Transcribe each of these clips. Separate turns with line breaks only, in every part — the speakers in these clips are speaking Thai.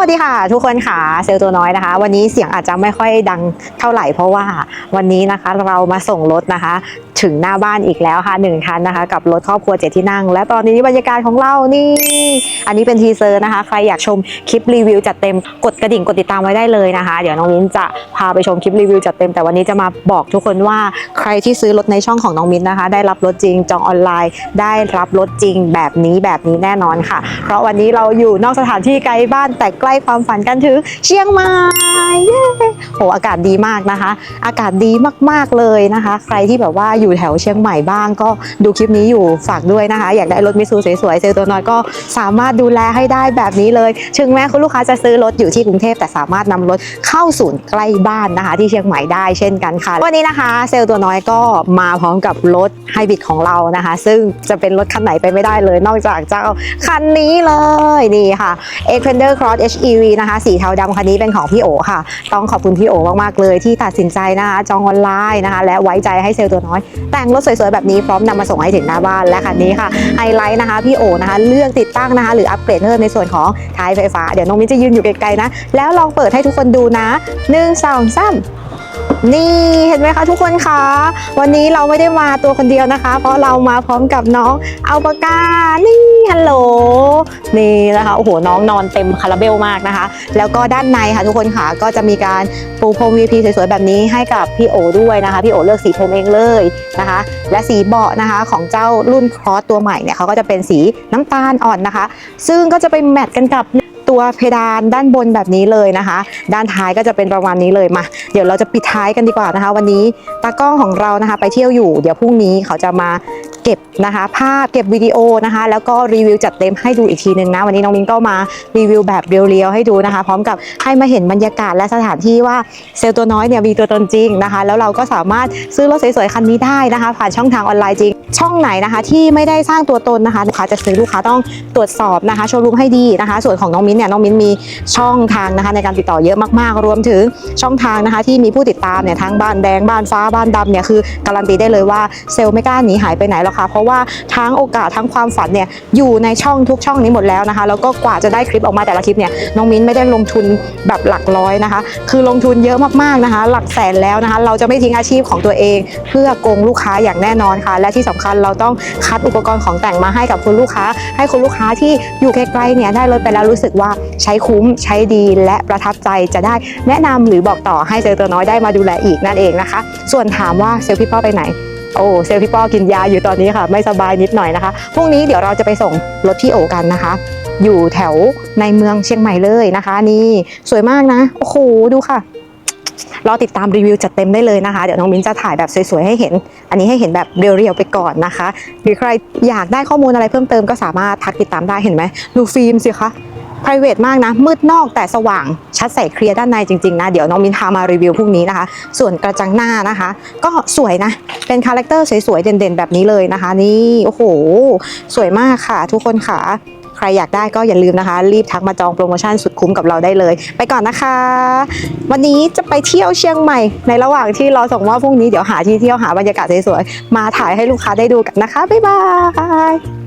วัสดีค่ะ ทุกคนค่ะเซลล์ตัวน้อยนะคะ วันนี้เสียงอาจจะไม่ค่อยดังเท่าไหร่เพราะว่าวันนี้นะคะเรามาส่งรถนะคะ ถึงหน้าบ้านอีกแล้วค่ะหนึ่งคันนะคะ กับรถครอบครัวเจ็ดที่นั่ง และตอนนี้บรรยากาศของเรานี่ อันนี้เป็นทีเซอร์นะคะ ใครอยากชมคลิปรีวิวจัดเต็มกดกระดิ่งกดติดตามไว้ได้เลยนะคะ เดี๋ยวน้องมิ้นจะพาไปชมคลิปรีวิวจัดเต็มแต่วันนี้จะมาบอกทุกคนว่าใครที่ซื้อรถในช่องของน้องมิ้นนะคะ ได้รับรถจริงจองออนไลน์ ได้รับรถจริงแบบนี้แบบนี้แน่นอนค่ะ เพราะวันนี้เราอยู่นอกสถานที่ไกลบ้านแต่ใกล้ความฝันกันถึงเชียงใหม่ เย้โหอากาศดีมากนะคะ อากาศดีมากๆเลยนะคะ ใครที่แบบว่าอยู่แถวเชียงใหม่บ้าง ก็ดูคลิปนี้อยู่ฝากด้วยนะคะ อยากได้รถมิซูสวยๆเซลล์ตัวน้อยก็สามารถดูแลให้ได้แบบนี้เลยถึงแม้คุณลูกค้าจะซื้อรถอยู่ที่กรุงเทพแต่สามารถนำรถเข้าศูนย์ใกล้บ้านนะคะ ที่เชียงใหม่ได้เช่นกันค่ะ วันนี้นะคะ เซลล์ตัวน้อยก็มาพร้อมกับรถไฮบริดของเรานะคะ ซึ่งจะเป็นรถคันไหนไปไม่ได้เลย นอกจากเจ้าคันนี้เลยนี่ค่ะ e x p e n d e r Cross HEV นะคะสีเทาดำคันนี้เป็นของพี่โอค่ะ ต้องขอบคุณพี่โอมากๆเลยที่ตัดสินใจนะคะ จองออนไลน์นะคะ และไว้ใจให้เซลล์ตัวน้อย แต่งรถสวยๆแบบนี้พร้อมนำมาส่งให้ถึงหน้าบ้านและคันนี้ค่ะไฮไลท์นะคะพี่โอนะคะ เลือกติดตั้งนะคะ หรืออัปเกรดเพิ่มในส่วนของท้ายไฟฟ้าเดี๋ยวน้องมิ้นจะยืนอยู่ไกลๆนะแล้วลองเปิดให้ทุกคนดูนะหนึ่งสองสามนี่เห็นไหมคะทุกคนคะวันนี้เราไม่ได้มาตัวคนเดียวนะคะ เพราะเรามาพร้อมกับน้องอัลปากานี่ฮัลโหลนี่นะคะโอ้โหน้องนอนเต็มคาราเบลมากนะคะ แล้วก็ด้านในค่ะทุกคนค่ะก็จะมีการปูพรม VP สวยๆแบบนี้ให้กับพี่โอด้วยนะคะพี่โอเลือกสีพรมเองเลยนะคะ และสีเบาะนะคะของเจ้ารุ่นครอสตัวใหม่เนี่ยเขาก็จะเป็นสีน้ำตาลอ่อนนะคะ ซึ่งก็จะไปแมทกันกับ ตัวเพดานด้านบนแบบนี้เลยนะคะ ด้านท้ายก็จะเป็นประมาณนี้เลยมาเดี๋ยวเราจะปิดท้ายกันดีกว่านะคะ วันนี้ตากล้องของเรานะคะ ไปเที่ยวอยู่เดี๋ยวพรุ่งนี้เขาจะมาเก็บนะคะ ภาพเก็บวิดีโอนะคะ แล้วก็รีวิวจัดเต็มให้ดูอีกทีนึงนะ วันนี้น้องมิ้นก็มารีวิวแบบเรียวๆให้ดูนะคะ พร้อมกับให้มาเห็นบรรยากาศและสถานที่ว่าเซลล์ตัวน้อยเนี่ยมีตัวตนจริงนะคะ แล้วเราก็สามารถซื้อรถสวยๆคันนี้ได้นะคะ ผ่านช่องทางออนไลน์จริง ช่องไหนนะคะ ที่ไม่ได้สร้างตัวตนนะคะลูกค้าจะซื้อลูกค้าต้องตรวจสอบนะคะโชว์รูมให้ดีนะคะ ส่วนของน้องมิ้นเนี่ยน้องมิ้นมีช่องทางนะคะในการติดต่อเยอะมากๆ รวมถึงช่องทางนะคะ ที่มีผู้ติดตามเนี่ยทั้งบ้านแดงบ้านฟ้าบ้านดำเนี่ยคือการันตีได้เลยว่าเซลล์ไม่กล้าหนีหายไปไหนหรอกค่ะเพราะว่าทั้งโอกาสทั้งความฝันเนี่ยอยู่ในช่องทุกช่องนี้หมดแล้วนะคะแล้วก็กว่าจะได้คลิปออกมาแต่ละคลิปเนี่ยน้องมิ้นไม่ได้ลงทุนแบบหลักร้อยนะคะ คือลงทุนเยอะมากๆนะคะ หลักแสนแล้วนะคะ เราจะไม่ทิ้งอาชีพของตัวเอง เพื่อโกงลูกค้าอย่างแน่นอนค่ะ และที่สำคัญ เราต้องคัดอุปกรณ์ของแต่งมาให้กับคุณลูกค้า ให้คุณลูกค้าที่อยู่ไกลๆเนี่ยได้รถไปแล้วรู้สึกว่าใช้คุ้มใช้ดีและประทับใจจะได้แนะนำหรือบอกต่อให้เซลตัวน้อยได้มาดูแลอีกนั่นเองนะคะ ส่วนถามว่าเซลพี่ป้อไปไหนโอ้เซลพี่ป้อกินยาอยู่ตอนนี้ค่ะ ไม่สบายนิดหน่อยนะคะพรุ่งนี้เดี๋ยวเราจะไปส่งรถที่โอกันนะคะ อยู่แถวในเมืองเชียงใหม่เลยนะคะ นี่สวยมากนะโอ้โหดูค่ะ รอติดตามรีวิวจัดเต็มได้เลยนะคะ เดี๋ยวน้องมิ้นจะถ่ายแบบสวยๆให้เห็น อันนี้ให้เห็นแบบเรียวๆไปก่อนนะคะ หรือใครอยากได้ข้อมูลอะไรเพิ่มเติมก็สามารถทักติดตามได้เห็นไหมดูฟิล์มสิคะ private มากนะ มืดนอกแต่สว่างชัดใสเคลียร์ด้านในจริงๆนะ เดี๋ยวน้องมินพามารีวิวพรุ่งนี้นะคะ ส่วนกระจังหน้านะคะ ก็สวยนะ เป็นคาแรคเตอร์สวยๆ เด่นๆ แบบนี้เลยนะคะ นี่ โอ้โห สวยมากค่ะทุกคนค่ะ ใครอยากได้ก็อย่าลืมนะคะ รีบทักมาจองโปรโมชั่นสุดคุ้มกับเราได้เลย ไปก่อนนะคะ วันนี้จะไปเที่ยวเชียงใหม่ ในระหว่างที่รอส่งมอบพรุ่งนี้เดี๋ยวหาที่เที่ยวหาบรรยากาศสวยๆมาถ่ายให้ลูกค้าได้ดูกันนะคะบ๊ายบาย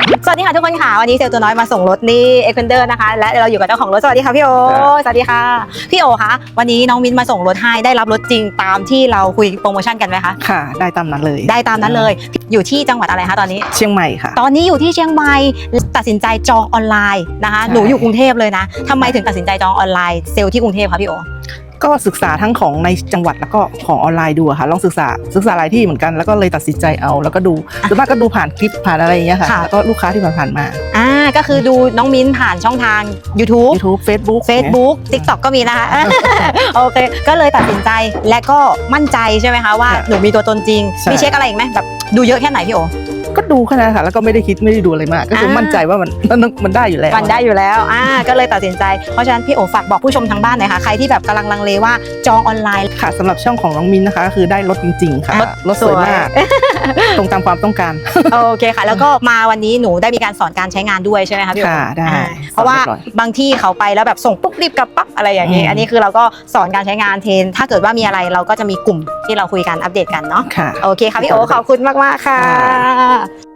สวัสดีค่ะทุกคนค่ะวันนี้เซลล์ตัวน้อยมาส่งรถนี่เอ็กเพนเดอร์นะคะ และเราอยู่กับเจ้าของรถสวัสดีค่ะพี่โอ
ครับ
สวัสดีค่ะพี่โอคะวันนี้น้องมินมาส่งรถให้ได้รับรถจริงตามที่เราคุยโปรโมชั่นกันไหมคะ
ค่ะ ได้ตามนั้นเลย
ได้ตามนั้นเลย อยู่ที่จังหวัดอะไรคะตอนนี้
เชียงใหม่ค่ะ
ตอนนี้อยู่ที่เชียงใหม่ตัดสินใจจองออนไลน์นะคะ
ใช่
หนูอยู่กรุงเทพเลยนะทำไมถึงตัดสินใจจองออนไลน์เซลล์ที่กรุงเทพคะพี่โอ
ก็ศึกษาทั้งของในจังหวัดแล้วก็ของออนไลน์ดูอะค่ะลองศึกษาศึกษาหลายที่เหมือนกันแล้วก็เลยตัดสินใจเอาแล้วก็ดูส่วนมากก็ดูผ่านคลิปผ่านอะไรอย่างเงี้ยค่ะ
ค่ะ
แล้วก็ลูกค้าที่ผ่านๆมา
อ่าก็คือดูน้องมิ้นผ่านช่องทาง YouTube
YouTube Facebook
Facebook TikTok ก็มีนะคะ โอเค ก็เลยตัดสินใจและก็มั่นใจใช่ไหมคะว่า
ค่ะ
หนูมีตัวตนจริง
ใช่
มีเช็คอะไรอีกไหมแบบดูเยอะแค่ไหนพี่โอ
ก็ดูแค่นั้นค่ะ แล้วก็ไม่ได้คิดไม่ได้ดูอะไรมาก ก็คือ
อ่ามั่
มั่นใจว่ามันมันมันได้อยู่แล้ว
มันได้อยู่แล้วอ่าก็เลยตัดสินใจ เพราะฉะนั้นพี่โอฝากบอกผู้ชมทางบ้านหน่อยค่ะใครที่แบบกำลังลังเลว่าจองออนไลน์
ค่ะสำหรับช่องของน้องมินนะคะก็คือได้รถจริง ๆ ค่ะ
รถ
รถสวยมาก ตรงตามความต้องการ
โอเคค่ะ แล้วก็มาวันนี้หนูได้มีการสอนการใช้งานด้วยใช่ไหมคะพี่โอ
ค่ะได้
อ่าเพราะว่า
สอนเรียบร้อย
บางที่เขาไปแล้วแบบส่งปุ๊บรีบกลับปั๊บอะไรอย่างนี้
อืม
อันนี้คือเราก็สอนการใช้งานเทรนถ้าเกิดว่ามีอะไรเราก็จะมีกลุ่มที่เราคุยกันอัปเดตกันเนาะ
ค่ะ
โอเคค่ะพี่โอขอบคุณมากๆค่ะ